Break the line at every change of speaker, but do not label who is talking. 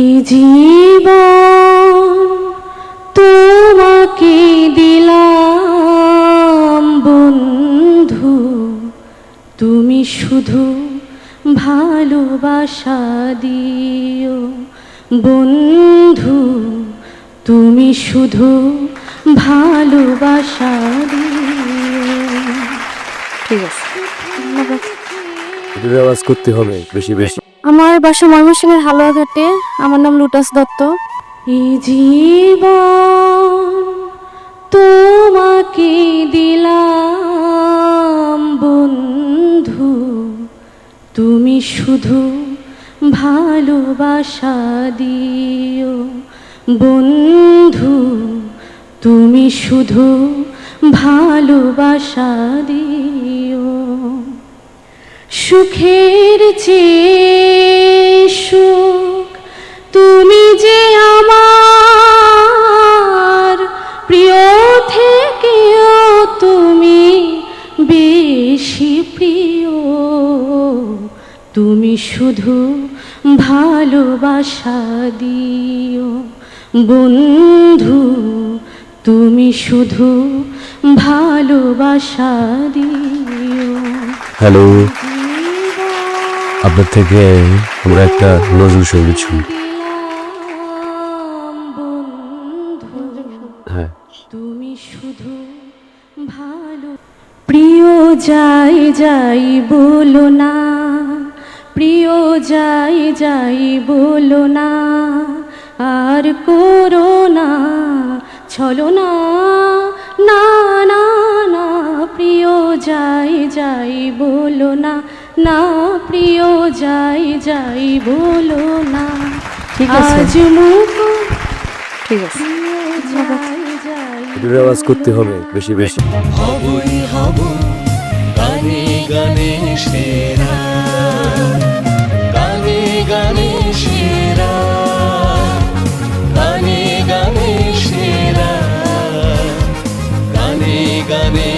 এই জীবন তোমাকে দিলাম বন্ধু। তুমি শুধু ভালোবাসা দিও বন্ধু। তুমি শুধু ভালোবাসা দিও।
ঠিক আছে।
আওয়াজ করতে হবে বেশি বেশি।
আমার বাসা ময়মনসিংহের হালুয়াঘাটে। আমার নাম লুটাস দত্ত।
তোমাকে দিলাম, বন্ধু। তুমি শুধু ভালোবাসা দিও, বন্ধু। তুমি শুধু ভালোবাসা দিও। সুখের চেয়ে তুমি শুধু ভালোবাসা দিও। বন্ধু তুমি শুধু ভালোবাসা দিও।
হ্যালো। আপনার থেকে আমরা একটা নজরুল সংগীত শুনি। হ্যাঁ।
তুমি শুধু ভালো প্রিয় যাই যাই বলো না। প্রিয় যাই যাই বলো না আর করো না চলো না। না না না প্রিয় যাই যাই বলো না না প্রিয় যাই যাই বলো না।
ঠিক আছে।
আজ মুখ
ঠিক আছে।
আওয়াজ করতে হবে বেশি বেশি।
হবই হব গানে গানে সেরা। i caminho.